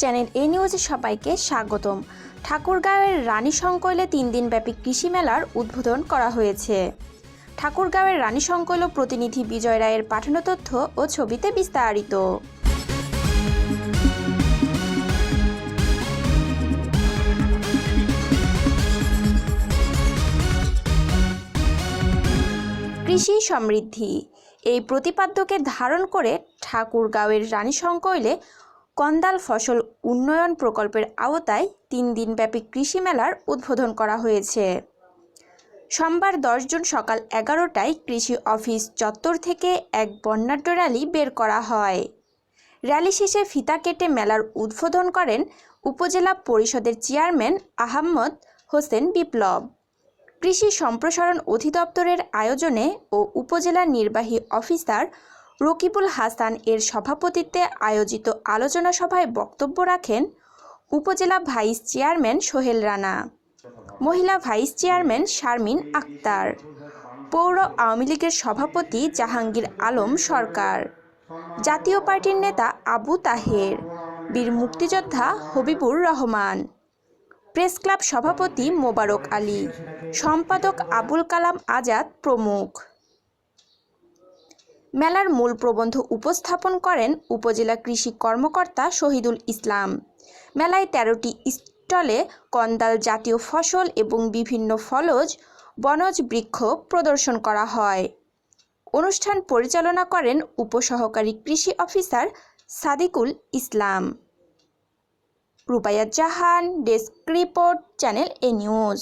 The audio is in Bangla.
চ্যানেল এ নিউজে সবাইকে স্বাগতম। ঠাকুরগাঁওয়ের রানী সংকৈলে তিন দিনব্যাপী কৃষি মেলার উদ্বোধন করা হয়েছে। ঠাকুরগাঁওয়ের রানী সংকৈল প্রতিনিধি বিজয় রায়ের পাঠানো তথ্য ও ছবিতে বিস্তারিত। কৃষি সমৃদ্ধি। এই প্রতিপাদ্যকে ধারণ করে ঠাকুরগাঁওয়ের রানী সংকৈলে কন্দাল ফসল উন্নয়ন প্রকল্পের আওতায় তিন দিনব্যাপী কৃষি মেলার উদ্বোধন করা হয়েছে। সোমবার দশ জুন সকাল এগারোটায় কৃষি অফিস চত্বর থেকে এক বর্ণাঢ্য র্যালি বের করা হয়। র্যালি শেষে ফিতা কেটে মেলার উদ্বোধন করেন উপজেলা পরিষদের চেয়ারম্যান আহম্মদ হোসেন বিপ্লব। কৃষি সম্প্রসারণ অধিদপ্তরের আয়োজনে ও উপজেলা নির্বাহী অফিসার রকিবুল হাসান এর সভাপতিত্বে আয়োজিত আলোচনা সভায় বক্তব্য রাখেন উপজেলা ভাইস চেয়ারম্যান সোহেল রানা, মহিলা ভাইস চেয়ারম্যান শারমিন আক্তার, পৌর আওয়ামী লীগের সভাপতি জাহাঙ্গীর আলম সরকার, জাতীয় পার্টির নেতা আবু তাহের, বীর মুক্তিযোদ্ধা হবিবুর রহমান, প্রেস ক্লাব সভাপতি মোবারক আলী, সম্পাদক আবুল কালাম আজাদ প্রমুখ। মেলার মূল প্রবন্ধ উপস্থাপন করেন উপজেলা কৃষি কর্মকর্তা শহীদুল ইসলাম। মেলায় তেরোটি স্টলে কন্দাল জাতীয় ফসল এবং বিভিন্ন ফলজ, বনজ বৃক্ষ প্রদর্শন করা হয়। অনুষ্ঠান পরিচালনা করেন উপসহকারী কৃষি officer Sadikul Islam. Rubaiya Jahan, desk report, channel A news.